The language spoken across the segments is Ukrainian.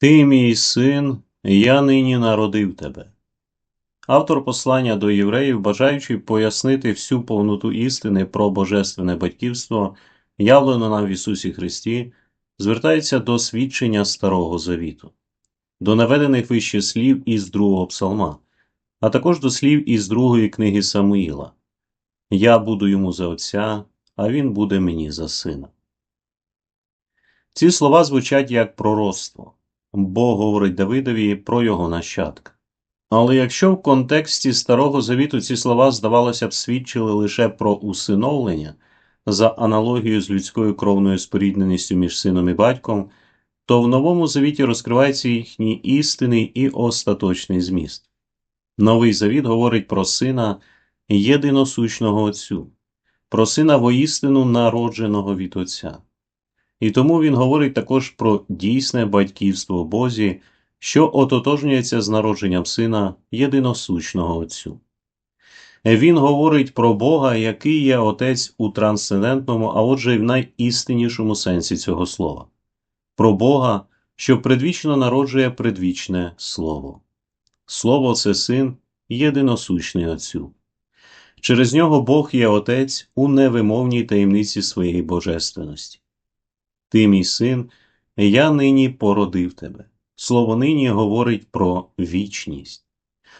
Ти, мій син, я нині народив тебе. Автор послання до євреїв, бажаючи пояснити всю повноту істини про божественне батьківство, явлено нам в Ісусі Христі, звертається до свідчення Старого Завіту, до наведених вище слів із другого псалма, а також до слів із другої книги Самуїла Я буду йому за отця, а він буде мені за сина. Ці слова звучать як пророцтво. Бог говорить Давидові про його нащадка. Але якщо в контексті Старого Завіту ці слова, здавалося б, свідчили лише про усиновлення за аналогією з людською кровною спорідненістю між сином і батьком, то в Новому Завіті розкривається їхній істинний і остаточний зміст. Новий Завіт говорить про сина єдиносущного Отцю, про сина воістину народженого від Отця. І тому він говорить також про дійсне батьківство Бозі, що ототожнюється з народженням сина єдиносущного Отцю. Він говорить про Бога, який є Отець у трансцендентному, а отже, й в найістиннішому сенсі цього слова, про Бога, що предвічно народжує предвічне Слово. Слово це син єдиносущний Отцю. Через нього Бог є Отець у невимовній таємниці своєї божественності. Ти, мій син, я нині породив тебе. Слово нині говорить про вічність.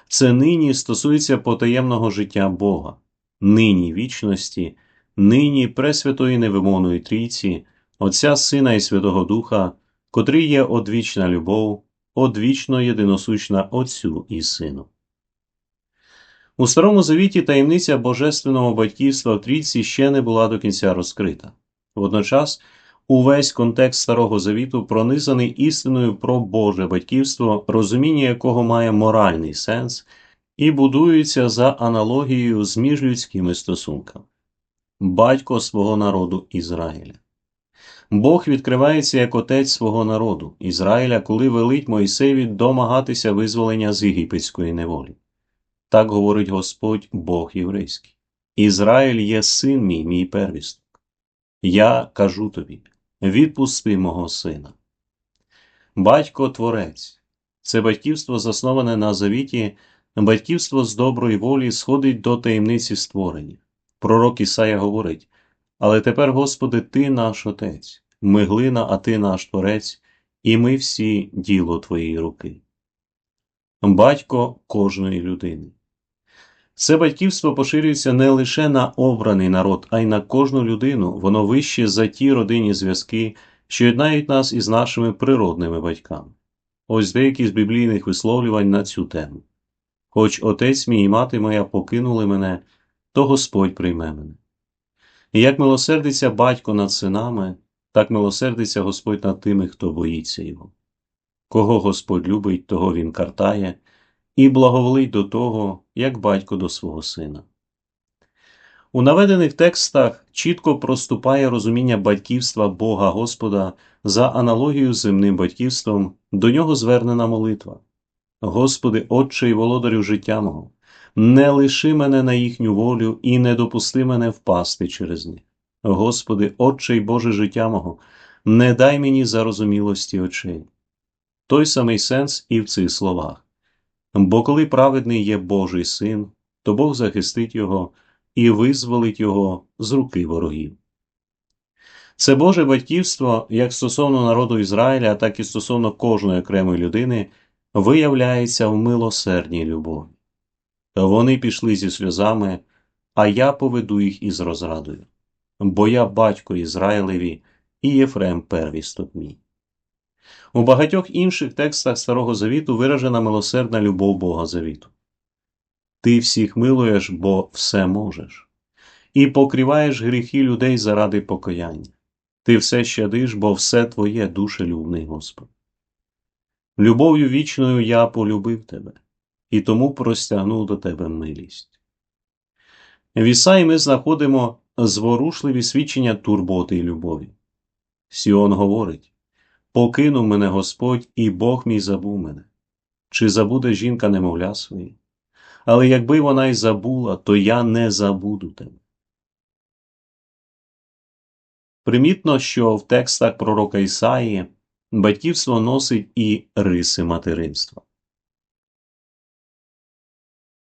Це нині стосується потаємного життя Бога, нині вічності, нині Пресвятої Невимовної Трійці, Отця Сина і Святого Духа, котрий є одвічна любов, одвічно єдиносущна Отцю і Сину. У Старому Завіті таємниця Божественного батьківства в Трійці ще не була до кінця розкрита. Водночас, Увесь контекст Старого Завіту пронизаний істиною про Боже батьківство, розуміння якого має моральний сенс і будується за аналогією з міжлюдськими стосунками. Батько свого народу Ізраїля. Бог відкривається як отець свого народу Ізраїля, коли велить Мойсеві домагатися визволення з єгипетської неволі. Так говорить Господь Бог єврейський. Ізраїль є син мій, мій первісток. Я кажу тобі відпусти мого сина. Батько Творець це батьківство, засноване на завіті, батьківство з доброї волі сходить до таємниці створення. Пророк Ісая говорить: Але тепер, Господи, Ти наш Отець, ми глина, а Ти наш Творець, і ми всі діло Твоєї руки. Батько кожної людини. Це батьківство поширюється не лише на обраний народ, а й на кожну людину, воно вище за ті родинні зв'язки, що єднають нас із нашими природними батьками. Ось деякі з біблійних висловлювань на цю тему. Хоч отець мій і мати моя покинули мене, то Господь прийме мене. І як милосердиться батько над синами, так милосердиться Господь над тими, хто боїться його. Кого Господь любить, того він картає і благоволить до того, як батько до свого сина. У наведених текстах чітко проступає розуміння батьківства Бога Господа за аналогією з земним батьківством, до нього звернена молитва. Господи, Отче і володарю життя мого, не лиши мене на їхню волю і не допусти мене впасти через них. Господи, Отче й Боже життя мого, не дай мені зарозумілості очей. Той самий сенс і в цих словах. Бо коли праведний є Божий син, то Бог захистить його і визволить його з руки ворогів. Це Боже батьківство, як стосовно народу Ізраїля, так і стосовно кожної окремої людини, виявляється в милосердній любові. Вони пішли зі сльозами, а я поведу їх із розрадою, бо я батько Ізраїлеві і Єфрем первісток мій. У багатьох інших текстах Старого Завіту виражена милосердна любов Бога Завіту. Ти всіх милуєш, бо все можеш, і покриваєш гріхи людей заради покаяння. Ти все щадиш, бо все твоє душелюбний Господь. Любов'ю вічною я полюбив тебе, і тому простягнув до тебе милість. В Ісаї ми знаходимо зворушливі свідчення турботи і любові. Сіон говорить Покинув мене Господь, і Бог мій забув мене. Чи забуде жінка немовля свої? Але якби вона й забула, то я не забуду тебе. Примітно, що в текстах пророка Ісаї батьківство носить і риси материнства.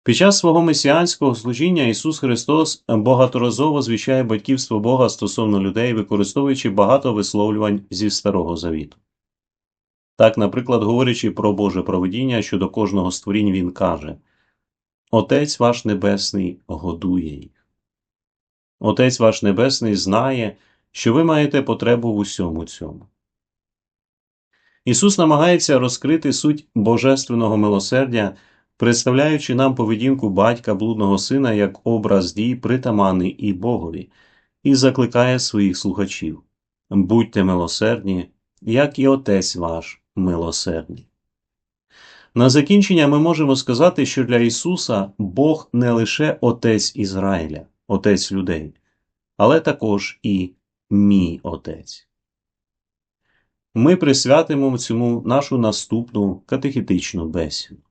Під час свого месіанського служіння Ісус Христос багаторазово звіщає батьківство Бога стосовно людей, використовуючи багато висловлювань зі Старого Завіту. Так, наприклад, говорячи про Боже проведіння щодо кожного створінь, Він каже Отець ваш Небесний годує їх. Отець ваш Небесний знає, що ви маєте потребу в усьому цьому. Ісус намагається розкрити суть божественного милосердя, представляючи нам поведінку батька блудного сина як образ дій притаманий і Богові, і закликає своїх слухачів Будьте милосердні, як і Отець ваш милосердний. На закінчення ми можемо сказати, що для Ісуса Бог не лише Отець Ізраїля, Отець людей, але також і мій Отець. Ми присвятимо цьому нашу наступну катехітичну бесіду.